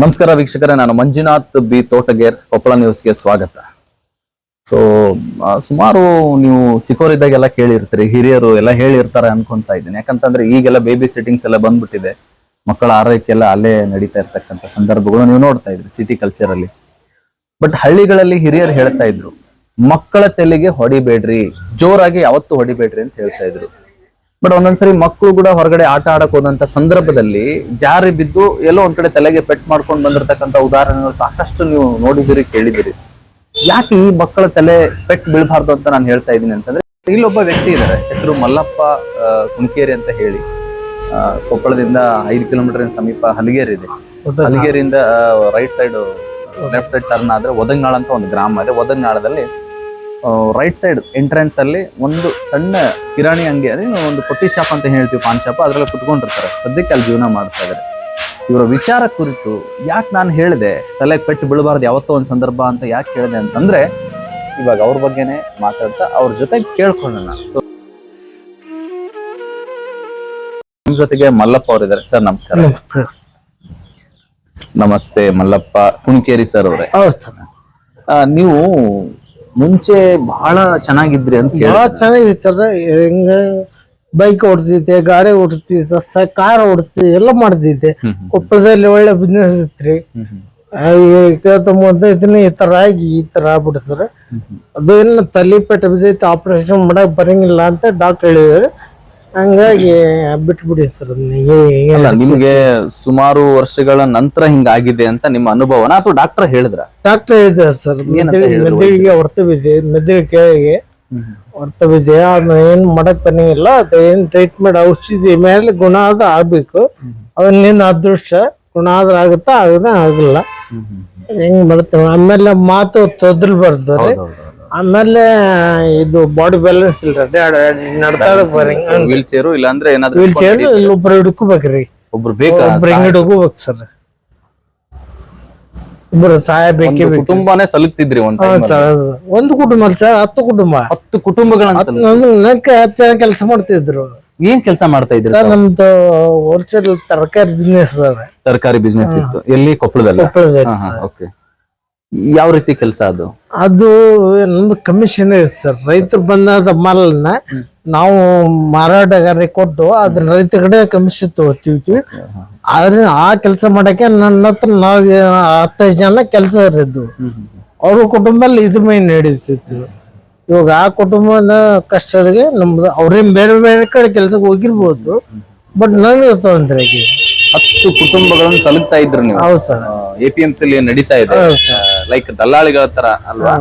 ನಮಸ್ಕಾರ ವೀಕ್ಷಕರೇ, ನಾನು ಮಂಜುನಾಥ್ ಬಿ ತೋಟಗೇರ್, ಕೊಪ್ಪಳ ನ್ಯೂಸ್ಗೆ ಸ್ವಾಗತ. ಸೊ ಸುಮಾರು ನೀವು ಚಿಕ್ಕವರಿದ್ದಾಗೆಲ್ಲ ಕೇಳಿರ್ತೀರಿ, ಹಿರಿಯರು ಎಲ್ಲ ಹೇಳಿರ್ತಾರೆ ಅನ್ಕೊಂತ ಇದ್ದೀನಿ. ಯಾಕಂತಂದ್ರೆ ಈಗೆಲ್ಲ ಬೇಬಿ ಸಿಟ್ಟಿಂಗ್ಸ್ ಎಲ್ಲ ಬಂದ್ಬಿಟ್ಟಿದೆ. ಮಕ್ಕಳ ಆರೈಕೆ ಎಲ್ಲ ಅಲ್ಲೇ ನಡೀತಾ ಇರ್ತಕ್ಕಂಥ ಸಂದರ್ಭಗಳು ನೀವು ನೋಡ್ತಾ ಇದ್ರಿ ಸಿಟಿ ಕಲ್ಚರ್ ಅಲ್ಲಿ. ಬಟ್ ಹಳ್ಳಿಗಳಲ್ಲಿ ಹಿರಿಯರು ಹೇಳ್ತಾ ಇದ್ರು, ಮಕ್ಕಳ ತಲೆಗೆ ಹೊಡಿಬೇಡ್ರಿ, ಜೋರಾಗಿ ಯಾವತ್ತು ಹೊಡಿಬೇಡ್ರಿ ಅಂತ ಹೇಳ್ತಾ ಇದ್ರು. ಬಟ್ ಒಂದೊಂದ್ಸರಿ ಮಕ್ಕಳು ಕೂಡ ಹೊರಗಡೆ ಆಟ ಆಡಕ್ ಹೋದಂತ ಸಂದರ್ಭದಲ್ಲಿ ಜಾರಿ ಬಿದ್ದು ಎಲ್ಲೋ ಒಂದ್ ಕಡೆ ತಲೆಗೆ ಪೆಟ್ ಮಾಡ್ಕೊಂಡು ಬಂದಿರತಕ್ಕಂತ ಉದಾಹರಣೆಗಳು ಸಾಕಷ್ಟು ನೀವು ನೋಡಿದಿರಿ ಕೇಳಿದಿರಿ. ಯಾಕೆ ಈ ಮಕ್ಕಳ ತಲೆ ಪೆಟ್ ಬೀಳ್ಬಾರ್ದು ಅಂತ ನಾನು ಹೇಳ್ತಾ ಇದ್ದೀನಿ ಅಂತಂದ್ರೆ ಇಲ್ಲೊಬ್ಬ ವ್ಯಕ್ತಿ ಇದ್ದಾರೆ ಹೆಸರು ಮಲ್ಲಪ್ಪ ಕುಣಕೇರಿ ಅಂತ ಹೇಳಿ. ಕೊಪ್ಪಳದಿಂದ ಐದು ಕಿಲೋಮೀಟರ್ ಸಮೀಪ ಹಲಗೇರಿ ಇದೆ. ಹಲಗೇರಿಯಿಂದ right side left side turn ಆದ್ರೆ ಒದಂಗಾಳ ಅಂತ ಒಂದು ಗ್ರಾಮ ಇದೆ. ಒದಗ್ನಾಳದಲ್ಲಿ ರೈಟ್ ಸೈಡ್ ಎಂಟ್ರೆನ್ಸ್ ಅಲ್ಲಿ ಒಂದು ಸಣ್ಣ ಕಿರಾಣಿ ಅಂಗಡಿ ಅದೇ ಒಂದು ಪೊಟ್ಟಿ ಶಾಪ್ ಅಂತ ಹೇಳ್ತೀವಿ ಪಾನ್ ಶಾಪ್ ಅದರಲ್ಲಿ ಕುತ್ಕೊಂಡಿರ್ತಾರೆ. ಸದ್ಯಕ್ಕೆ ಅಲ್ಲಿ ಜೀವನ ಮಾಡ್ತಾ ಇದ್ದಾರೆ. ಇವರ ವಿಚಾರ ಕುರಿತು ಯಾಕೆ ನಾನು ಹೇಳಿದೆ ತಲೆಗೆ ಪೆಟ್ಟು ಬೀಳಬಾರ್ದು ಯಾವತ್ತೋ ಒಂದು ಸಂದರ್ಭ ಅಂತ ಯಾಕೆ ಹೇಳಿದೆ ಅಂತಂದ್ರೆ ಇವಾಗ ಅವ್ರ ಬಗ್ಗೆನೇ ಮಾತಾಡ್ತಾ ಅವ್ರ ಜೊತೆ ಕೇಳ್ಕೊಳ್ಳೋಣ. ಸೊ ನಿಮ್ ಜೊತೆಗೆ ಮಲ್ಲಪ್ಪ ಅವರಿದ್ದಾರೆ ಸರ್ ನಮಸ್ಕಾರ. ನಮಸ್ತೆ. ಮಲ್ಲಪ್ಪ ಕುಣಕೇರಿ ಸರ್ ಅವರೇ. ನೀವು ಮುಂಚೆ ಬಹಳ ಚೆನ್ನಾಗಿದ್ರಿ ಅಂತ ಬಹಳ ಚೆನ್ನಾಗಿದೆ ಸರ್. ಹೆಂಗ ಬೈಕ್ ಓಡಿಸ್ತಿದ್ದೆ ಗಾಡಿ ಓಡಿಸ್ತಿದ್ದೆ ಕಾರ್ ಓಡಿಸ್ತಿದ್ದೆ ಎಲ್ಲ ಮಾಡ್ತಿದ್ದೆ. ಕೊಪ್ಪಳದಲ್ಲಿ ಒಳ್ಳೆ ಬಿಸ್ನೆಸ್ ಇತ್ರಿ. ಇದನ್ನ ಈ ತರ ಆಗಿ ಈ ತರ ಆಗ್ಬಿಟ್ಟು ಸರ್. ಅದು ಏನು ತಲೆ ಪೆಟ್ಟ ಬಿದ್ದೈತೆ ಆಪರೇಷನ್ ಮಾಡಕ್ ಬರಂಗಿಲ್ಲ ಅಂತ ಡಾಕ್ಟರ್ ಹೇಳಿದಾರೆ ಹಂಗಾಗಿ ಬಿಟ್ಬಿಡಿ ಸರ್ ನಿಮಗೆ ನಿಮ್ಗೆ ಸುಮಾರು ವರ್ಷಗಳ ನಂತರ ಹಿಂಗಾಗಿದೆ ಅಂತ ನಿಮ್ಮ ಅನುಭವನ ಅಥವಾ ಡಾಕ್ಟರ್ ಹೇಳಿದ್ರ? ಡಾಕ್ಟರ್ ಇದೆ ಸರ್ ಮೆದುಳಿಗೆ ಹೊರ್ತ ಬಿದ್ದೆ ಮೆದುಳಿಗೆ ಕೆಳಗೆ ಹೊರ್ತ ಬಿದ್ದೆ ಅದನ್ನ ಏನ್ ಮಾಡಕ್ ಬನ್ನಿಲ್ಲ ಅದ ಏನ್ ಟ್ರೀಟ್ಮೆಂಟ್ ಔಷಧಿ ಮೇಲೆ ಗುಣ ಆದ್ರೆ ಆಗ್ಬೇಕು. ಅದನ್ನೇನು ಅದೃಷ್ಟ ಗುಣ ಆದ್ರ ಆಗುತ್ತಾ ಆಗದ ಆಗಲ್ಲ. ಹೆಂಗ್ ಮಾಡ್ತೇವೆ? ಆಮೇಲೆ ಮಾತು ತೊದಲ್ ಬರ್ತಾರೆ ಆಮೇಲೆ ಇದು ಬಾಡಿ ಬ್ಯಾಲೆನ್ಸ್ ಇಲ್ರಿ ನಡ್ತಾಡಕ್ ಬರಂಗ ವೀಲ್ ಚೇರು ಇಲ್ಲ ಅಂದ್ರೆ ಏನಾದ್ರು ವೀಲ್ ಚೇರ್ ಇಲ್ಲೊಬ್ರು ಹಿಡ್ಕೋಬೇಕ್ರಿ. ಒಬ್ರು ಬೇಕಾ? ಒಬ್ರು ಹಿಂಗ್ ಹಿಡ್ಕೋಬೇಕು ಸರ್? ಇಬ್ರು ಸಹಾಯ ಬೇಕೇ ಬೇಕು. ಕುಟುಂಬನೇ ಸಲುಕ್ತಿದ್ರಿ ಒಂದ್ ಹಾ, ಸರ್. ಒಂದು ಕುಟುಂಬ ಅಲ್ಲ ಸರ್ ಹತ್ತು ಕುಟುಂಬ. ಹತ್ತು ಕುಟುಂಬಗಳನ್ನ ನಂದು ನಕ್ಕ ಹತ್ತು ಜನ ಕೆಲಸ ಮಾಡ್ತಿದ್ರು. ಏನ್ ಕೆಲಸ ಮಾಡ್ತಾ ಇದ್ರಿ ಸರ್ ನಮ್ದು ಹೋಲ್ಸೇಲ್ ತರಕಾರಿ ಬಿಸ್ನೆಸ್ ಸರ್. ತರಕಾರಿ ಬಿಸ್ನೆಸ್ ಇತ್ತು. ಎಲ್ಲಿ? ಕೊಪ್ಪಳದಲ್ಲಿ? ಕೊಪ್ಪಳದಲ್ಲಿ ಓಕೆ. ಯಾವ ರೀತಿ ಕೆಲಸ ಅದು? ಅದು ನಮ್ದು ಕಮಿಷನ್ ಇರುತ್ತೆ ಸರ್. ರೈತರು ಬಂದ ಮಾಲನ್ನ ನಾವು ಮಾರಾಟಗಾರರಿಗೆ ಕೊಟ್ಟು ಅದನ್ನ ರೈತರ ಕಡೆ ಕಮಿಷನ್ ತಗೋತೀವಿ. ಆದ್ರೆ ಆ ಕೆಲಸ ಮಾಡಕ್ಕೆ ನನ್ನ ಹತ್ರ ನಾವು ಹತ್ತೈದು ಜನ ಕೆಲಸ ಇರಿದ್ದು ಅವ್ರ ಕುಟುಂಬದಲ್ಲಿ ಇದ್ರ ಮೇಲೆ ನಡೀತಿತ್ತು. ಇವಾಗ ಆ ಕುಟುಂಬದ ಕಷ್ಟದಾಗೆ ನಮ್ದು ಅವ್ರೇನ್ ಬೇರೆ ಬೇರೆ ಕಡೆ ಕೆಲ್ಸಕ್ಕೆ ಹೋಗಿರ್ಬೋದು. ಬಟ್ ನನಗೆ ತೊಂದ್ರೆ ಆಗಿದೆ. ಹತ್ತು ಕುಟುಂಬಗಳನ್ನು ತಲುಪ್ತಾ ಇದ್ರು ನೀವು? ಹೌದು sir. A P M C ನಡೀತಾ ಇದೆ? ಹೌದು ಸರ್. ಲೈಕ್ ದಲ್ಲಾಳಿಗಳ ತರ ಅಲ್ವಾ?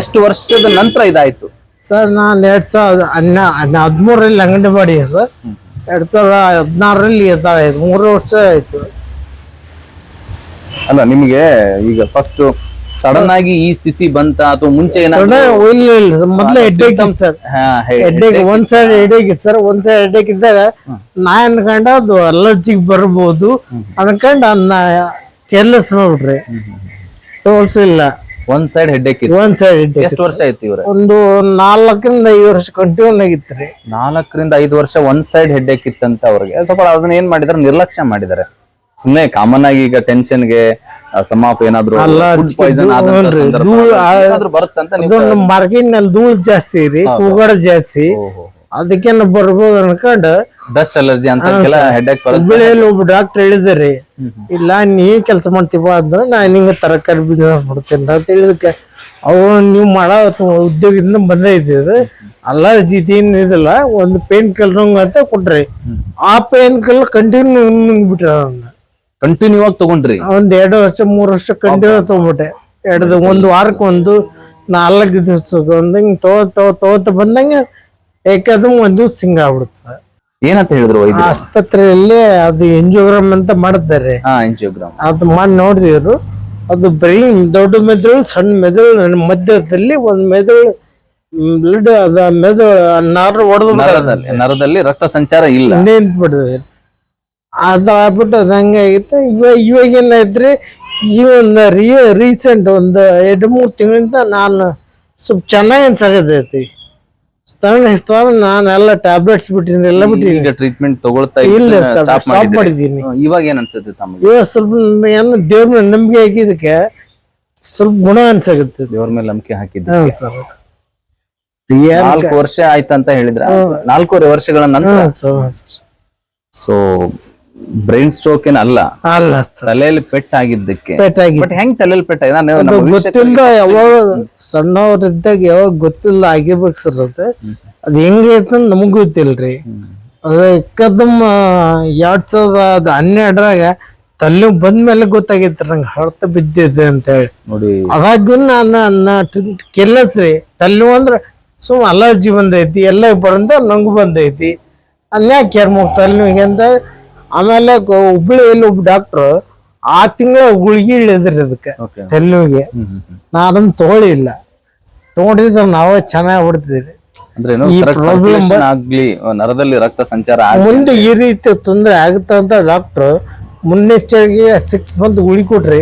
ಎಷ್ಟು ವರ್ಷದ ನಂತರ ಇದಾಯ್ತು? ಸರ್ ನಾನು ಎರಡ್ ಸಾವಿರದ ಹನ್ನ ಹದಿಮೂರರಲ್ಲಿ ಅಂಗಡಿ ಮಾಡಿ ಸರ್. ಎರಡ್ ಸಾವಿರದ ಹದಿನಾರರಲ್ಲಿ ಇದಾಯ್ತು ಮೂರು ವರ್ಷ ಆಯ್ತು. ಅಲ್ಲ ನಿಮಗೆ ಈಗ ಫಸ್ಟ್ ಸಡನ್ ಆಗಿ ಈ ಸ್ಥಿತಿ ಬಂತ ಅಥವಾ ಮುಂಚೆ ಇಲ್ಲ ಇಲ್ಲ ಮೊದ್ಲೇ ಹೆಡ್ಡೇಕ್ ಸರ್. ಹೆಡ್ಡೇಕ್ ಒಂದ್ ಸೈಡ್ ಹೆಡ್ಡೇಕ್ ಇತ್ತು ಸರ್. ಒಂದ್ ಸೈಡ್ ಹೆಡ್ಡೇಕ್ ಇದ್ದಾಗ ನಾ ಅನ್ಕೊಂಡ ಅದು ಅಲರ್ಜಿಗ್ ಬರ್ಬೋದು ಅನ್ಕೊಂಡ ಕೇರ್ಲೆಸ್ ನೋಡ್ರಿ. ತೋರಿಸಿಲ್ಲ ಒಂದ್ ಸೈಡ್ ಹೆಡ್ ಇತ್ತು. ಒಂದ್ ಸೈಡ್ ಎಷ್ಟು ವರ್ಷ ಆಯ್ತು ಇವ್ರ? ಒಂದು ನಾಲ್ಕರಿಂದ ಐದು ವರ್ಷ ಕಂಟಿನ್ಯೂ ಆಗಿತ್ರಿ. ನಾಲ್ಕರಿಂದ ಐದು ವರ್ಷ ಒಂದ್ ಸೈಡ್ ಹೆಡ್ ಇತ್ತಂತ ಅವ್ರಿಗೆ. ಸ್ವಲ್ಪ ಅದನ್ನ ಏನ್ ಮಾಡಿದಾರೆ? ನಿರ್ಲಕ್ಷ್ಯ ಮಾಡಿದಾರೆ. ಸುಮ್ನೆ ಕಾಮನ್ ಆಗಿ ಈಗ ಟೆನ್ಷನ್ಗೆ ಸಮಾಪ್ ಏನಾದ್ರು ಮಾರ್ಕೆಟ್ನಲ್ಲಿ ಧೂಳ್ ಜಾಸ್ತಿ ರೀ ಕೂಗಡ ಜಾಸ್ತಿ. ಅದಕ್ಕೆ ಬರ್ಬೋದು ಅನ್ಕೊಂಡ್ ಡಸ್ಟ್ ಅಲರ್ಜಿ ಅಂತ ಹೆಡ್ಡೇಕ್ ಹುಬ್ಬಳ್ಳಿಯಲ್ಲಿ ಒಬ್ಬ ಡಾಕ್ಟರ್ ಹೇಳಿದ್ರಿ. ಇಲ್ಲ ನೀ ಕೆಲಸ ಮಾಡ್ತೀವ ಅಂದ್ರೆ ನಾ ನಿಂಗೆ ತರಕಾರಿ ಬಿಸ್ನೆಸ್ ಮಾಡ್ತೇನೆ ಅಂತ ಹೇಳಿದಕ್ಕೆ ಅವ್ರು ನೀವು ಮಾಡೋ ಉದ್ಯೋಗದಿಂದ ಬಂದೈತಿ ಅದು ಅಲರ್ಜಿ ಏನು ಇದಿಲ್ಲ ಒಂದು ಪೇನ್ ಕಿಲ್ಲರ್ ಅಂತ ಕೊಟ್ರಿ ಆ ಪೇನ್ ಕಿಲ್ಲರ್ ಕಂಟಿನ್ಯೂ ಬಿಟ್ರ ಅವ್ನ. ಕಂಟಿನ್ಯೂ ಆಗಿ ತಗೊಂಡ್ರಿ. ಒಂದ್ ಎರಡು ವರ್ಷ ಮೂರು ವರ್ಷ ಕಂಟಿನ್ಯೂ ತಗೊಂಡ್ಬಿಟ್ಟೆ. ಎರಡು ಒಂದು ವಾರಕ್ಕೆ ಒಂದು ನಾಲ್ಕು ದಿವಸಕ್ಕೆ ಒಂದು ತೋತ ತೋತ ತಗೋ ತಗೋತ ಬಂದಂಗೆ ಏಕದಮ್ ಒಂದು ದಿವ್ಸ ಹಿಂಗ ಏನಂತ ಹೇಳಿದ್ರು ಆಸ್ಪತ್ರೆಯಲ್ಲಿ ಅದು ಎಂಜಿಯೋಗ್ರಾಮ್ ಅಂತ ಮಾಡ್ತಾರೆ ಹಾ ಎಂಜಿಯೋಗ್ರಾಮ್ ಅದು ಮಾಡಿ ನೋಡಿದ್ರು. ಅದು ಬ್ರೈನ್ ದೊಡ್ಡ ಮೆದುಳು ಸಣ್ಣ ಮೆದುಳು ಮಧ್ಯದಲ್ಲಿ ಒಂದ್ ಮೆದುಳು ಬ್ಲಡ್ ಅದ ಮೆದುಳು ನರ ಹೊಡೆದು ನರದಲ್ಲಿ ರಕ್ತ ಸಂಚಾರ ಇಲ್ಲ. ನಿಂತ್ಬಿಟ್ಟಿದೆ ಅದು ಆಗ್ಬಿಟ್ಟು ಅದು ಹಂಗೆ ಆಗಿತ್ತು. ಇವಾಗ ಇವಾಗ ಏನಾಯ್ತ್ರಿ ಈ ಒಂದು ರೀ ರೀಸೆಂಟ್ ಒಂದು ಎರಡು ಮೂರು ತಿಂಗಳಿಂದ ನಾನು ಸ್ವಲ್ಪ ಚೆನ್ನಾಗಿ ಅನ್ಸಾಕತೈತಿ ತಗೊಂಡ್ ಇಷ್ಟವಾದ ನಾನು ಎಲ್ಲ ಟ್ಯಾಬ್ಲೆಟ್ಸ್ ಬಿಟ್ಟಿದ್ದೀನಿ ಎಲ್ಲ ಬಿಟ್ಟಿದ್ದೀನಿ. ಈಗ ಟ್ರೀಟ್ಮೆಂಟ್ ತಗೊಳ್ತಾ ಇಲ್ಲ? ಸ್ಟಾಪ್ ಮಾಡಿದ್ದೀನಿ. ಇವಾಗ ಏನ್ ಅನ್ಸುತ್ತೆ ತಮಗೆ? ಇವಾಗ ಸ್ವಲ್ಪ ಏನು ದೇವ್ರ ನಂಬಿಕೆ ಹಾಕಿದಕ್ಕೆ ಸ್ವಲ್ಪ ಗುಣ ಅನ್ಸಾಗುತ್ತೆ. ದೇವ್ರ ಮೇಲೆ ನಂಬಿಕೆ ಹಾಕಿದ್ದೆ ಹ್ಮ್ ಸರ್. ಆಯ್ತ ನಾಲ್ಕು ವರ್ಷ ಆಯ್ತಂತ ಹೇಳಿದ್ರ? ನಾಲ್ಕೂವರೆ ವರ್ಷಗಳ ನಂತರ. ಸೊ ಬ್ರೈನ್ ಸ್ಟ್ರೋಕ್ ಏನ್ ಅಲ್ಲ? ಅಲ್ಲ ತಲೆಯಲ್ಲಿ ಪೆಟ್ಟಾಗಿದ್ದಕ್ಕೆ. ಬಟ್ ಹೆಂಗ್ ತಲೆಯಲ್ಲಿ ಪೆಟ್ಟ ನಾನು ಗೊತ್ತಿಲ್ಲ ಯಾವಾಗ ಸಣ್ಣವ್ರಿದ್ದಾಗ ಯಾವಾಗ ಗೊತ್ತಿಲ್ಲ ಆಗಿರ್ಬೇಕು ಸರ್ ಅದು ಅದ್ ಹೆಂಗೈತೆ ನಮಗ್ ಗೊತ್ತಿಲ್ರಿ. ಅದಕ್ಕದಮ್ ಕದಮ್ ಎರಡ್ ಸಾವಿರದ ಹನ್ನೆರಡರಾಗ ತಲೆ ಬಂದ್ಮೇಲೆ ಗೊತ್ತಾಗೈತ್ರಿ ನಂಗೆ ಹೊಡೆತ ಬಿದ್ದಿದೆ ಅಂತ ಹೇಳಿ ನೋಡಿ. ಅವಾಗೂ ನಾನು ಕೆಲ್ಲಸ್ ರೀ ತಲೆ ಅಂದ್ರೆ ಸುಮ್ ಅಲರ್ಜಿ ಬಂದೈತಿ ಎಲ್ಲ ಬರಂತ ನಂಗೂ ಬಂದೈತಿ. ಅನ್ಯಾಕ ಕೇರ್ ತಲೆನೋವಿಗೆ ಅಂತ ಆಮೇಲೆ ಹುಬ್ಳಿಯಲ್ಲಿ ಒಬ್ಬ ಡಾಕ್ಟ್ರು ಆ ತಿಂಗಳ ಗುಳಿಗೆ ಇಳಿದ್ರಿ ಅದಕ್ಕೆ. ತಲೆನೋವಿಗೆ ನಾ ಅದನ್ನ ತಗೊಳ್ಳಿಲ್ಲ ತಗೊಂಡಿದ್ರೆ ನಾವೇ ಚೆನ್ನಾಗಿ ಹೊಡ್ತಿದ್ರಿ. ಅಂದ್ರೆ ಈ correct ಆಗ್ಲಿ ನರದಲ್ಲಿ ರಕ್ತ ಸಂಚಾರ ಮುಂದೆ ಈ ರೀತಿ ತೊಂದರೆ ಆಗುತ್ತೆ ಅಂತ ಡಾಕ್ಟ್ರು ಮುನ್ನೆಚ್ಚರಿಕೆ ಸಿಕ್ಸ್ ಮಂತ್ ಗುಳಿ ಕೊಟ್ರಿ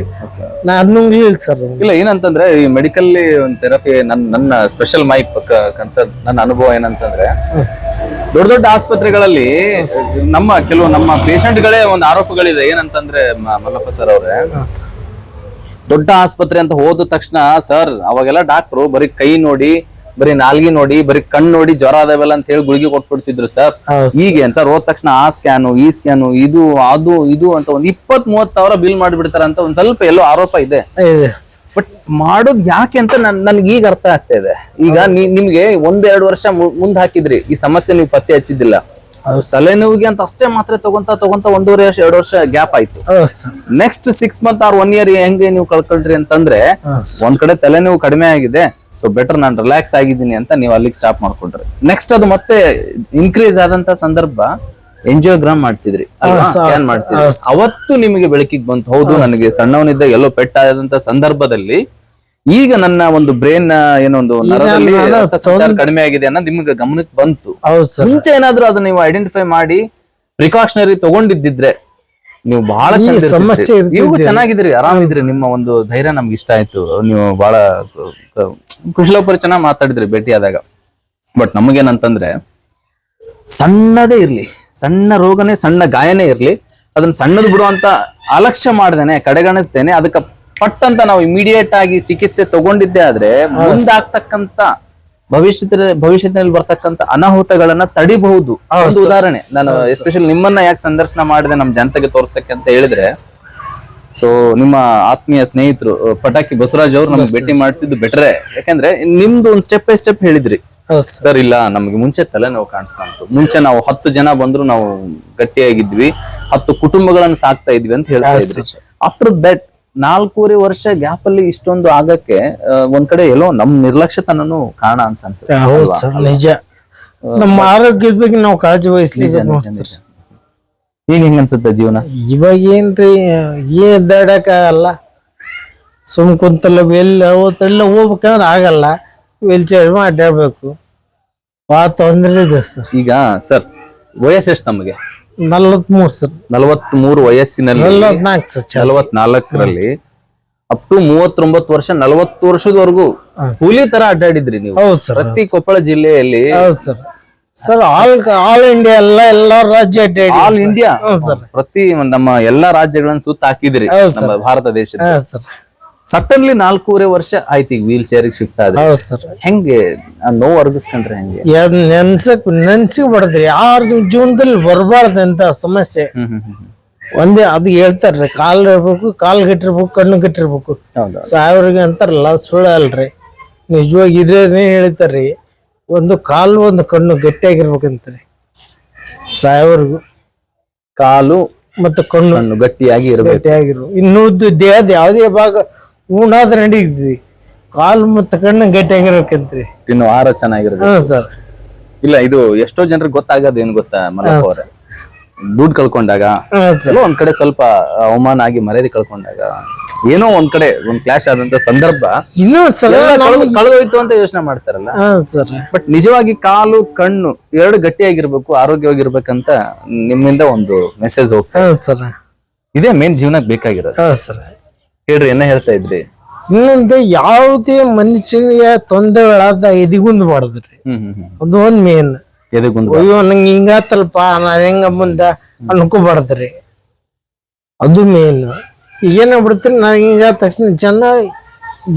ನಾ ಅನ್ನಂಗಿಲ್ಲ ಸರ್ ಇಲ್ಲ ಏನಂತಂದ್ರೆ ಈ ಮೆಡಿಕಲ್ ಒಂದು ಥೆರಪಿ ನನ್ನ ನನ್ನ ಸ್ಪೆಷಲ್ ಮೈ ಕನ್ಸರ್ ನನ್ನ ಅನುಭವ ಏನಂತಂದ್ರೆ ದೊಡ್ಡ ದೊಡ್ಡ ಆಸ್ಪತ್ರೆಗಳಲ್ಲಿ ನಮ್ಮ ಕೆಲವು ನಮ್ಮ ಪೇಷಂಟ್ಗಳೇ ಒಂದು ಆರೋಪಗಳಿದೆ. ಏನಂತಂದ್ರೆ ಮ- ಮಲ್ಲಪ್ಪ ಸರ್ ಅವ್ರೆ. ದೊಡ್ಡ ಆಸ್ಪತ್ರೆ ಅಂತ ಹೋದ ತಕ್ಷಣ ಸರ್ ಅವಾಗೆಲ್ಲ ಡಾಕ್ಟ್ರು ಬರೀ ಕೈ ನೋಡಿ ಬರೀ ನಾಲ್ಗಿ ನೋಡಿ ಬರೀ ಕಣ್ ನೋಡಿ ಜ್ವರ ಅದಾವೆಲ್ಲ ಅಂತ ಹೇಳಿ ಗುಳಿಗೆ ಕೊಟ್ಬಿಡ್ತಿದ್ರು ಸರ್. ಈಗೇನ್ ಈಗ ಏನ್ ಸರ್ ಹೋದ ತಕ್ಷಣ ಆ ಸ್ಕ್ಯಾನು ಈ ಸ್ಕ್ಯಾನು ಇದು ಅದು ಇದು ಅಂತ ಒಂದ್ ಇಪ್ಪತ್ ಮೂವತ್ ಸಾವಿರ ಬಿಲ್ ಮಾಡಿಬಿಡ್ತಾರ ಅಂತ ಒಂದ್ ಸ್ವಲ್ಪ ಎಲ್ಲೋ ಆರೋಪ ಇದೆ. ಬಟ್ ಮಾಡೋದ್ ಯಾಕೆ ಅಂತ ನನ್ ನನ್ಗೆ ಈಗ ಅರ್ಥ ಆಗ್ತಾ ಇದೆ. ಈಗ ನಿಮ್ಗೆ ಒಂದ್ ಎರಡು ವರ್ಷ ಮುಂದ್ ಹಾಕಿದ್ರಿ ಈ ಸಮಸ್ಯೆ ನೀವು ಪತ್ತೆ ಹಚ್ಚಿದ್ದಿಲ್ಲ. ತಲೆನೋವಿಗೆ ಅಂತ ಅಷ್ಟೇ ಮಾತ್ರ ತಗೊಂತ ತಗೊಂತ ಒಂದೂವರೆ ವರ್ಷ ಎರಡು ವರ್ಷ ಗ್ಯಾಪ್ ಆಯ್ತು. Next six month or one year ಹೆಂಗೆ ನೀವು ಕಳ್ಕೊಳ್ರಿ ಅಂತಂದ್ರೆ ಒಂದ್ ಕಡೆ ತಲೆನೋವು ಕಡಿಮೆ ಆಗಿದೆ. ಸೊ ಬೆಟರ್ ನಾನು ರಿಲ್ಯಾಕ್ಸ್ ಆಗಿದ್ದೀನಿ ಅಂತ ನೀವು ಅಲ್ಲಿಗೆ ಸ್ಟಾಪ್ ಮಾಡ್ಕೊಂಡ್ರಿ. ನೆಕ್ಸ್ಟ್ ಅದು ಮತ್ತೆ ಇನ್ಕ್ರೀಸ್ ಆದಂತ ಸಂದರ್ಭ ಎಂಜಿಯೋಗ್ರಾಮ್ ಮಾಡಿಸಿದ್ರಿ ಸ್ಕ್ಯಾನ್ ಮಾಡಿಸಿದ್ರಿ. ಅವತ್ತು ನಿಮಗೆ ಬೆಳಕಿಗೆ ಬಂತು. ಹೌದು ನನಗೆ ಸಣ್ಣವನಿದ್ದ ಎಲ್ಲೋ ಪೆಟ್ಟಾದಂತ ಸಂದರ್ಭದಲ್ಲಿ ಈಗ ನನ್ನ ಒಂದು ಬ್ರೈನ್ ಏನೋ ಒಂದು ನರದಲ್ಲಿ ಕಡಿಮೆ ಆಗಿದೆ ಅನ್ನೋದು ನಿಮ್ಗೆ ಗಮನಕ್ಕೆ ಬಂತು. ಮುಂಚೆ ಏನಾದ್ರೂ ಅದನ್ನ ನೀವು ಐಡೆಂಟಿಫೈ ಮಾಡಿ ಪ್ರಿಕಾಷನರಿ ತಗೊಂಡಿದ್ದಿದ್ರೆ ನೀವು ಬಹಳ ಈ ಸಮಸ್ಯೆ. ನೀವು. ಚೆನ್ನಾಗಿದ್ರಿ ಆರಾಮಿದ್ರಿ ನಿಮ್ಮ ಒಂದು ಧೈರ್ಯ ನಮ್ಗೆ ಇಷ್ಟ ಆಯ್ತು ನೀವು ಬಹಳ ಕುಶಲೋಪರಿ ಚೆನ್ನಾಗಿ ಮಾತಾಡಿದ್ರಿ ಭೇಟಿ ಆದಾಗ ಬಟ್ ನಮಗೇನಂತಂದ್ರೆ ಸಣ್ಣದೇ ಇರ್ಲಿ ಸಣ್ಣ ರೋಗನೇ ಸಣ್ಣ ಗಾಯನೇ ಇರ್ಲಿ ಅದನ್ನ ಸಣ್ಣದು ಬಿಡುವಂತ ಅಲಕ್ಷ್ಯ ಮಾಡ್ದೇನೆ ಕಡೆಗಣಿಸ್ತೇನೆ ಅದಕ್ಕೆ ಪಟ್ಟಂತ ನಾವು ಇಮಿಡಿಯೇಟ್ ಆಗಿ ಚಿಕಿತ್ಸೆ ತಗೊಂಡಿದ್ದೆ ಆದ್ರೆ ಮುಂದಾಗ್ತಕ್ಕಂತ ಭವಿಷ್ಯದ ಭವಿಷ್ಯದಲ್ಲಿ ಬರ್ತಕ್ಕಂತ ಅನಾಹುತಗಳನ್ನ ತಡಿಬಹುದು ಒಂದು ಉದಾಹರಣೆ. ನಾನು ಎಸ್ಪೆಷಲಿ ನಿಮ್ಮನ್ನ ಯಾಕೆ ಸಂದರ್ಶನ ಮಾಡಿದೆ ನಮ್ಮ ಜನತೆಗೆ ತೋರ್ಸಕ್ಕೆ ಅಂತ ಹೇಳಿದ್ರೆ ಸೊ ನಿಮ್ಮ ಆತ್ಮೀಯ ಸ್ನೇಹಿತರು ಪಟಾಕಿ ಬಸವರಾಜ್ ಅವ್ರು ನಮ್ಗೆ ಭೇಟಿ ಮಾಡಿಸಿದ್ದು ಬೆಟ್ರೆ ಯಾಕಂದ್ರೆ ನಿಮ್ದು ಒಂದ್ ಸ್ಟೆಪ್ ಬೈ ಸ್ಟೆಪ್ ಹೇಳಿದ್ರಿ. ಸರ್. ಇಲ್ಲ ನಮ್ಗೆ ಮುಂಚೆ ತಲೆನೋವು ಕಾಣಿಸ್ಕೊಂತು ಮುಂಚೆ ನಾವು ಹತ್ತು ಜನ ಬಂದ್ರು ನಾವು ಗಟ್ಟಿಯಾಗಿದ್ವಿ. ಹತ್ತು ಕುಟುಂಬಗಳನ್ನ ಸಾಕ್ತಾ ಇದ್ವಿ ಅಂತ ಹೇಳ್ತಾ ಇದ್ರಿ. ಆಫ್ಟರ್ ದಟ್ ನಾಲ್ಕೂವರೆ ವರ್ಷ ಗ್ಯಾಪ್ ಅಲ್ಲಿ ಇಷ್ಟೊಂದು ಆಗಕ್ಕೆ ಒಂದ್ ಕಡೆ ಎಲ್ಲೋ ನಮ್ ನಿರ್ಲಕ್ಷ್ಯತನೂ ಕಾರಣ ಅಂತ ಅನ್ಸುತ್ತೆ ಹೌದು ಸರ್ ನಿಜ. ನಮ್ಮ ಆರೋಗ್ಯದ ಬಗ್ಗೆ ನಾವು ಕಾಳಜಿ ವಹಿಸ್ಲಿ ಈಗ ಹೆಂಗ ಅನ್ಸುತ್ತೆ ಜೀವನ? ಇವಾಗ ಏನ್ರಿ ಏನ್ ಅಲ್ಲ ಸುಮ್ ಕುಂತಲ್ಲ ಎಲ್ಲಿ ಎಲ್ಲ ಹೋಗ್ಬೇಕಂದ್ರೆ ಆಗಲ್ಲ. ವೀಲ್ ಚೇರ್ ಅಡ್ಡಾಡ್ಬೇಕು. ಬಾ ತೊಂದ್ರೆ ಇದೆ ಸರ್. ಈಗ ಸರ್ ವಯಸ್ಸು ಎಷ್ಟು ತಮಗೆ ನಲ್ವತ್ಮೂರು ಸರ್. ನಲವತ್ ಮೂರು ವಯಸ್ಸಿನಲ್ಲಿ ನಲ್ವತ್ನಾಲ್ಕು ಸರ್ ನಲವತ್ನಾಲ್ಕರಲ್ಲಿ ಅಪ್ ಟು ಮೂವತ್ತೊಂಬತ್ತು ವರ್ಷ ನಲವತ್ತು ವರ್ಷದವರೆಗೂ ಕೂಲಿ ತರ ಅಡ್ಡಾಡಿದ್ರಿ ನೀವು. ಹೌದು ಸರ್ ಪ್ರತಿ ಕೊಪ್ಪಳ ಜಿಲ್ಲೆಯಲ್ಲಿ ಹೌದು sir. Sir all all India ಎಲ್ಲ ಎಲ್ಲ ರಾಜ್ಯ ಅಡ್ಡಾಡಿ ಆಲ್ ಇಂಡಿಯಾ ಪ್ರತಿ ನಮ್ಮ ಎಲ್ಲಾ ರಾಜ್ಯಗಳನ್ನ ಸುತ್ತ ಹಾಕಿದ್ರಿ ನಮ್ಮ ಭಾರತ ದೇಶದ. ಸರ್. ಸಡನ್ಲಿ ನಾಲ್ಕೂವರೆ ವರ್ಷ ಆಯ್ತು ಈಗ ವೀಲ್ ಚೇರ್ ಶಿಫ್ಟ್ ಆದ್ರೆ. ಹೌದು ಸರ್ ಹೆಂಗೆ ಆ ನೋವು ಅರ್ಗಿಸ್ಕೊಂಡ್ರೆ ಹೆಂಗೆ? ನೆನ್ಸ ನೆನ್ಸಕ್ ನೆನ್ಸಿ ಬಡದ್ರಿ ಯಾರ ಜೀವನದಲ್ಲಿ ಬರಬಾರ್ದಂತ ಸಮಸ್ಯೆ. ಹ್ಮ್ ಹ್ಮ್ ಹ್ಮ್ ಹ್ಮ್. ಒಂದೇ ಅದು ಹೇಳ್ತಾರ್ರಿ ಕಾಲ್ ಇರ್ಬೇಕು ಕಾಲ್ ಗಟ್ಟಿರ್ಬೇಕು ಕಣ್ಣು ಗಟ್ಟಿರ್ಬೇಕು. ಹೌದಾ ಸಾಯವ್ರಿಗೆ ಅಂತಾರಲ್ಲ ಸುಳ್ಳು ಅಲ್ರಿ. ನಿಜವಾಗಿ ಹಿರಿಯರೇ ಹೇಳ್ತಾರ್ರಿ. ಒಂದು ಕಾಲು ಒಂದು ಕಣ್ಣು ಗಟ್ಟಿಯಾಗಿರ್ಬೇಕಂತಾರೆ. ಸಾವಿರಿಗೂ ಕಾಲು ಮತ್ತು ಕಣ್ಣು ಕಣ್ಣು ಗಟ್ಟಿಯಾಗಿ ಇರಬೇಕು. ಗಟ್ಟಿಯಾಗಿರು ಇನ್ನುದ್ದು ದೇಹದ ಯಾವುದೇ ಭಾಗ ಉಣಾದ್ರೆ ನಡೀತಿದ್ವಿ ಕಾಲು ಮತ್ತು ಕಣ್ಣು ಗಟ್ಟಿಯಾಗಿರ್ಬೇಕಂತ್ರಿ ತಿನ್ನು ಆಹಾರ ಚೆನ್ನಾಗಿರುತ್ತೆ. ಸರ್. ಇಲ್ಲ ಇದು ಎಷ್ಟೋ ಜನರಿಗೆ ಗೊತ್ತಾಗದು ಏನ್ ಗೊತ್ತಾ ಮಲ್ಲಪ್ಪ ಅವ್ರೆ? ದುಡ್ಡು ಕಳ್ಕೊಂಡಾಗ ಹಾಂ ಸರ್. ಎಲ್ಲೋ ಒಂದ್ ಕಡೆ ಸ್ವಲ್ಪ ಅವಮಾನ ಆಗಿ ಮರ್ಯಾದೆ ಕಳ್ಕೊಂಡಾಗ ಏನೋ ಒಂದ್ ಕಡೆ ಒಂದ್ ಕ್ಲಾಶ್ ಆದಂತ ಸಂದರ್ಭ ಇನ್ನೂ ಸಲ ಎಲ್ಲ ಕಳ್ದ್- ಕಳ್ದೋಯ್ತು ಅಂತ ಯೋಚನೆ ಮಾಡ್ತಾರಲ್ಲ? ಹಾಂ ಸರ್. ಬಟ್ ನಿಜವಾಗಿ ಕಾಲು ಕಣ್ಣು ಎರಡು ಗಟ್ಟಿಯಾಗಿರ್ಬೇಕು ಆರೋಗ್ಯವಾಗಿರ್ಬೇಕಂತ ನಿಮ್ಮಿಂದ ಒಂದು ಮೆಸೇಜ್ ಹೋಗ್ತದೆ ಹಾಂ ಸರ್. ಇದೇ ಮೇನ್ ಜೀವನಕ್ಕೆ ಬೇಕಾಗಿರೋದು. ಹಾಂ ಸರ್. ಹೇಳ್ರಿ ಏನ ಹೇಳ್ತಾ ಇದ್ರಿ? ಇನ್ನೊಂದು ಯಾವುದೇ ಮನುಷ್ಯನಿಗೆ ತೊಂದರೆಗಳಾದ ಹ್ಮ್ ಹ್ಮ್ ಅದು ಒಂದ್ ಮೇನ್ ಎದೆಗುಂದು ಅಯ್ಯೋ ನಂಗೆ ಹಿಂಗಾತಲ್ಪ ನಾನು ಹೆಂಗ ಮುಂದ ಅನ್ಕೋಬಾರ್ದ್ರಿ. ಅದು ಮೇನ್ ಏನ ಬಿಡ್ತೀನಿ ನಾನು ಹಿಂಗಾದ ತಕ್ಷಣ ಜನ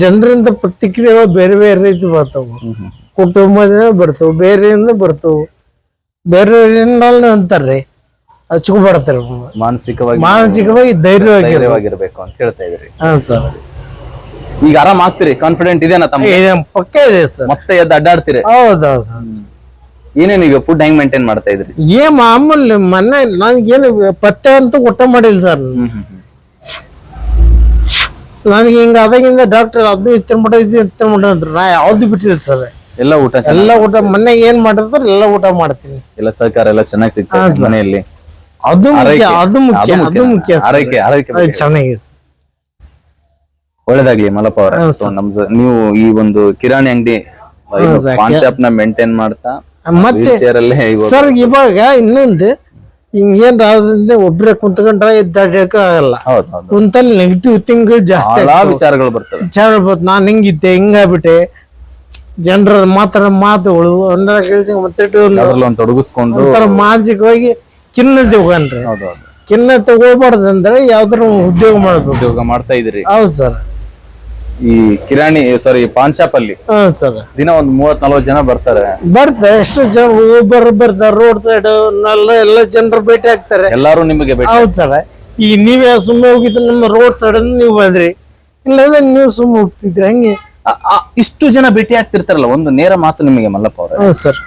ಜನರಿಂದ ಪ್ರತಿಕ್ರಿಯೆ ಬೇರೆ ಬೇರೆ ರೀತಿ ಬರ್ತಾವ. ಕುಟುಂಬದಿಂದ ಬರ್ತವು ಬೇರೆಯಿಂದ ಬರ್ತಾವ. ಬೇರೆ ಅಂತಾರ್ರಿ. ಹಚ್ಕೊಬಾರ್ತಾರೆ ಮಾನಸಿಕವಾಗಿ ಮಾನಸಿಕವಾಗಿ ಧೈರ್ಯವಾಗಿ ಧೈರ್ಯವಾಗಿರ್ಬೇಕು ಅಂತ ಹೇಳ್ತಾ ಇದ್ರಿ ಹಾ ಸರ್. ಈಗ ಆರಾಮ್ ಆಗ್ತೀರಿ? ಕಾನ್ಫಿಡೆಂಟ್ ಇದೆನಾ ತಮ್ಮ ಪಕ್ಕ ಇದೆ ಸರ್. ಮತ್ತೆ ಎದ್ದು ಅಡ್ಡಾಡ್ತೀರಿ? ಹೌದೌದು ಏನೇನ್ ಈಗ ಫುಡ್ ಹೆಂಗ್ ಮೇಂಟೈನ್ ಮಾಡ್ತಾ ಇದ್ರಿ ಏ ಮಾಮೂಲಿ ಮೊನ್ನೆ ನನಗೇನು ಪತ್ತೆ ಅಂತೂ ಊಟ ಮಾಡಿಲ್ಲ ಸರ್. ನನಗೆ ಹಿಂಗ ಅದಾಗಿಂದ ಡಾಕ್ಟರ್ ಅದು ಇತ್ತ ಮಟ ಇದು ಇತ್ತ ಮಟ ಅಂದ್ರು. ನಾ ಯಾವ್ದು ಬಿಟ್ಟಿಲ್ಲ ಸರ್. ಎಲ್ಲ ಊಟ ಎಲ್ಲ ಊಟ ಮನೆಗೆ ಏನ್ ಮಾಡಿರ್ತಾರೆ ಎಲ್ಲ ಊಟ ಮಾಡ್ತೀನಿ. ಎಲ್ಲ ಸಹಕಾರ ಎಲ್ಲ ಚೆನ್ನಾಗಿ ಸಿಗ್ತದೆ ಮನೆಯಲ್ಲಿ. ಅದು ಮುಖ್ಯ ಅದು ಮುಖ್ಯ ಅದು ಅದು ಮುಖ್ಯ sir. ಆರೈಕೆ ಆರೈಕೆ ಅದು ಚೆನ್ನಾಗಿದೆ. ಒಳ್ಳೇದಾಗ್ಲಿ ಮಲಪ್ಪ ಅವರ. ನೀವು ಈ ಒಂದು ಕಿರಾಣಿ ಅಂಗಡಿ. ಶಾಪ್ನ ಮೇಂಟೈನ್ ಮಾಡ್ತಾ ಮತ್ತೆ ಸರ್ ಇವಾಗ ಇನ್ನೊಂದು ಹಿಂಗೇನ್ ಆದ್ರಿಂದ ಒಬ್ರೆ ಕುಂತ್ಕೊಂಡ್ರ ಎದ್ದಾಡಕ ಆಗಲ್ಲ. ಕುಂತಲ್ಲಿ ನೆಗೆಟಿವ್ ಥಿಂಗ್ಗಳು ಜಾಸ್ತಿ ವಿಚಾರಗಳು ಬರ್ತವೆ. ವಿಚಾರ ಬರ್ಬೋದು ನಾನು ಹಿಂಗಿದ್ದೆ ಹಿಂಗಾಗ್ಬಿಟ್ಟೆ. ಜನರ ಮಾತ್ರ ಮಾತುಗಳು ಒಂದರ ಕೇಳಿಸಿ ಮತ್ತೆ ಮಾನಸಿಕವಾಗಿ ಖಿನ್ನತೆ ಹೋಗನ್ರಿ ಹೌದು ಹೌದು. ಖಿನ್ನತೆ ಹೋಗ್ಬಾರ್ದು ಅಂದ್ರೆ ಯಾವ್ದಾರ ಉದ್ಯೋಗ ಮಾಡಬೇಕು. ಉದ್ಯೋಗ ಮಾಡ್ತಾ ಇದ್ರಿ ಹೌದು ಸರ್. ಈ ಕಿರಾಣಿ ಸಾರಿ ಪಾನ್ ಶಾಪ್ ಅಲ್ಲಿ ಸರ್. ದಿನ ಒಂದ್ ಮೂವತ್ ನಲ್ವತ್ ಜನ ಬರ್ತಾರೆ. ಬರ್ತಾರೆ ಎಷ್ಟು ಜನ ಒಬ್ಬರು ಬರ್ತಾರೆ ರೋಡ್ ಸೈಡ್ ಎಲ್ಲ ಎಲ್ಲ ಜನರು ಭೇಟಿ ಆಗ್ತಾರೆ. ಎಲ್ಲಾರು ನಿಮಗೆ ಭೇಟಿ ಹೌದು ಸರ್. ಈ ನೀವೇ ಸುಮ್ಮನೆ ಹೋಗಿದ್ರೆ ನಮ್ಮ ರೋಡ್ ಸೈಡ್ ನೀವು ಬಂದ್ರಿ. ಇಲ್ಲದ್ರೆ ನೀವು ಸುಮ್ಮನೆ ಹೋಗ್ತಿದ್ರಿ ಹಂಗೆ. ಇಷ್ಟು ಜನ ಭೇಟಿ ಆಗ್ತಿರ್ತಾರಲ್ಲ ಒಂದು ನೇರ ಮಾತು ನಿಮಗೆ ಮಲ್ಲಪ್ಪ ಅವ್ರೆ. ಹೌದು ಸರ್.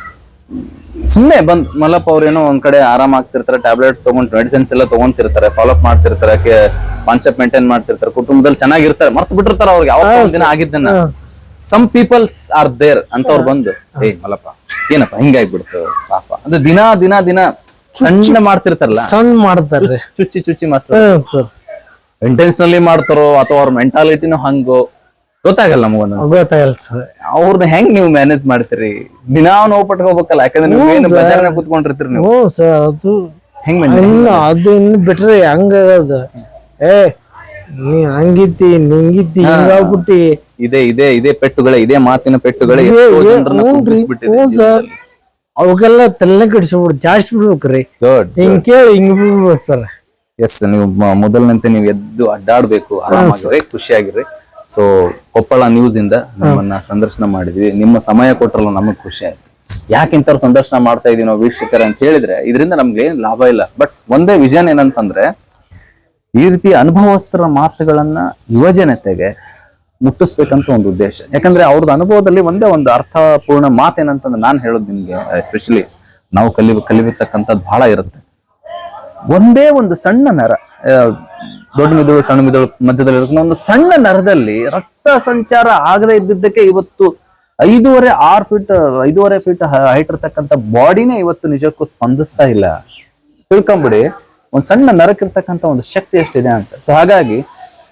ಸುಮ್ನೆ ಬಂದ್ ಮಲ್ಲಪ್ಪ ಅವ್ರು ಏನೋ ಒಂದ್ ಕಡೆ ಆರಾಮ್ ಆಗ್ತಿರ್ತಾರೆ ಟ್ಯಾಬ್ಲೆಟ್ಸ್ ತಗೊಂಡ್ ಮೆಡಿಸಿನ್ಸ್ ಎಲ್ಲ ತಗೊಂತಿರ್ತಾರೆ ಫಾಲೋಅಪ್ ಮಾಡ್ತಿರ್ತಾರೆ ಕಾನ್ಸೆಪ್ಟ್ ಮೇಂಟೈನ್ ಮಾಡ್ತಿರ್ತಾರೆ ಕುಟುಂಬದಲ್ಲಿ ಚೆನ್ನಾಗಿರ್ತಾರೆ ಮರ್ತು ಬಿಟ್ಟಿರ್ತಾರೆ ಅವ್ರಿಗೆ ಯಾವ ದಿನ ಆಗಿದ್ದನ್ನ. ಸಮ್ ಪೀಪಲ್ಸ್ ಆರ್ ದೇರ್ ಅಂತವ್ರು ಬಂದು ಏ ಮಲ್ಲಪ್ಪ ಏನಪ್ಪ ಹಿಂಗಾಗ್ಬಿಡ್ತು ಪಾಪ. ಅಂದ್ರೆ ದಿನ ದಿನ ದಿನ ಸಣ್ಣ ಮಾಡ್ತಿರ್ತಾರಲ್ಲ ಸಣ್ಣ ಮಾಡ್ತಾರೆ. ಚುಚ್ಚಿ ಚುಚ್ಚಿ ಮಾಡ್ತಾರೆ. ಹ್ಮ್ ಇಂಟೆನ್ಷನಲಿ ಮಾಡ್ತಾರೋ ಅಥವಾ ಅವ್ರ ಮೆಂಟಾಲಿಟಿನೂ ಹಂಗೋ ಗೊತ್ತಾಗಲ್ಲ ನಮಗೊಂದು ಗೊತ್ತಾಗಲ್ಲ ಸರ್ ಅವ್ರನ್ನ ಹೆಂಗ್ ನೀವು ಮ್ಯಾನೇಜ್ ಮಾಡ್ತೀರಿ? ದಿನಾ ನೋವು ಪಟ್ಕೋಬೇಕಲ್ಲ ಯಾಕಂದ್ರೆ ನೀವು ಏನು ಕುತ್ಕೊಂಡಿರ್ತೀರಿ ನೀವು. ಹ್ಞೂ ಸರ್ ಅದು ಹೆಂಗ್ ಇನ್ನು ಅದು ಇನ್ನು ಬಿಟ್ರೆ ಹಂಗಾಗದು ಏ ನೀ ಹಂಗಿತ್ತಿ ನಿಂಗಿತ್ತಿ ಹಿಂಗಾಗ್ಬಿಟ್ಟಿ. ಇದೇ ಇದೇ ಇದೇ ಪೆಟ್ಟುಗಳೇ ಇದೇ ಮಾತಿನ ಪೆಟ್ಟುಗಳೇ ಸರ್. ಅವಕ್ಕೆಲ್ಲ ತಲೆ ಕೆಡಿಸ್ಬಿಡು ಜಾಸ್ತಿ ಬಿಡ್ಬೇಕ್ರಿ ಹಿಂಗ್ ಕೇಳಿ ಹಿಂಗ್ ಬಿಡ್ಬೇಕು ಸರ್. ಎಸ್ ನೀವು ಮೊದಲಿನಂತೆ ನೀವು ಎದ್ದು ಅಡ್ಡಾಡ್ಬೇಕು. ಆರಾಮಾಗಿರಿ ಖುಷಿಯಾಗಿರಿ. ಸೊ ಕೊಪ್ಪಳ ನ್ಯೂಸ್ ಇಂದ ನಮ್ಮನ್ನ ಸಂದರ್ಶನ ಮಾಡಿದ್ವಿ. ನಿಮ್ಮ ಸಮಯ ಕೊಟ್ಟರಲ್ಲ ನಮಗ್ ಖುಷಿ ಆಯ್ತು. ಯಾಕೆ ಇಂಥವ್ರು ಸಂದರ್ಶನ ಮಾಡ್ತಾ ಇದೀವಿ ನಾವು ವೀಕ್ಷಕರ ಅಂತ ಹೇಳಿದ್ರೆ ಇದರಿಂದ ನಮ್ಗೆ ಏನ್ ಲಾಭ ಇಲ್ಲ. ಬಟ್ ಒಂದೇ ವಿಷನ್ ಏನಂತಂದ್ರೆ ಈ ರೀತಿ ಅನುಭವಸ್ಥರ ಮಾತುಗಳನ್ನ ಯುವಜನತೆಗೆ ಮುಟ್ಟಿಸ್ಬೇಕಂತ ಒಂದು ಉದ್ದೇಶ. ಯಾಕಂದ್ರೆ ಅವ್ರದ್ದು ಅನುಭವದಲ್ಲಿ ಒಂದೇ ಒಂದು ಅರ್ಥಪೂರ್ಣ ಮಾತೇನಂತಂದ್ರೆ ನಾನು ಹೇಳೋದು ನಿಮ್ಗೆ ಎಸ್ಪೆಷಲಿ ನಾವು ಕಲಿ ಕಲಿಬೇಕಂತದ್ದು ಬಹಳ ಇರುತ್ತೆ. ಒಂದೇ ಒಂದು ಸಣ್ಣ ನರ ದೊಡ್ಡ ಮಿದುಳು, ಸಣ್ಣ ಮಿದುಳು ಮಧ್ಯದಲ್ಲಿ ಒಂದು ಸಣ್ಣ ನರದಲ್ಲಿ ರಕ್ತ ಸಂಚಾರ ಆಗದೆ ಇದ್ದಿದ್ದಕ್ಕೆ ಇವತ್ತು ಐದೂವರೆ ಆರು ಫೀಟ್ ಐದೂವರೆ ಫೀಟ್ ಹೈಟ್ ಇರ್ತಕ್ಕಂಥ ಬಾಡಿನೇ ಇವತ್ತು ನಿಜಕ್ಕೂ ಸ್ಪಂದಿಸ್ತಾ ಇಲ್ಲ. ತಿಳ್ಕೊಂಬಿಡಿ, ಒಂದು ಸಣ್ಣ ನರಕ್ಕಿರ್ತಕ್ಕಂಥ ಒಂದು ಶಕ್ತಿ ಎಷ್ಟಿದೆ ಅಂತ. ಸೊ ಹಾಗಾಗಿ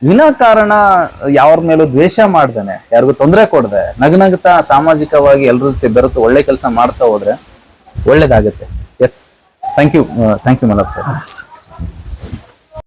ವಿನಾಕಾರಣ ಯಾವ್ರ ಮೇಲೂ ದ್ವೇಷ ಮಾಡ್ದೇನೆ. ಯಾರಿಗೂ ತೊಂದರೆ ಕೊಡದೆ. ನಗನಗ್ತಾ ಸಾಮಾಜಿಕವಾಗಿ ಎಲ್ಲರ ಜೊತೆ ಬೆರೆತು ಒಳ್ಳೆ ಕೆಲಸ ಮಾಡ್ತಾ ಹೋದ್ರೆ ಒಳ್ಳೇದಾಗುತ್ತೆ. Yes thank you thank you ಮಲಬ್ sir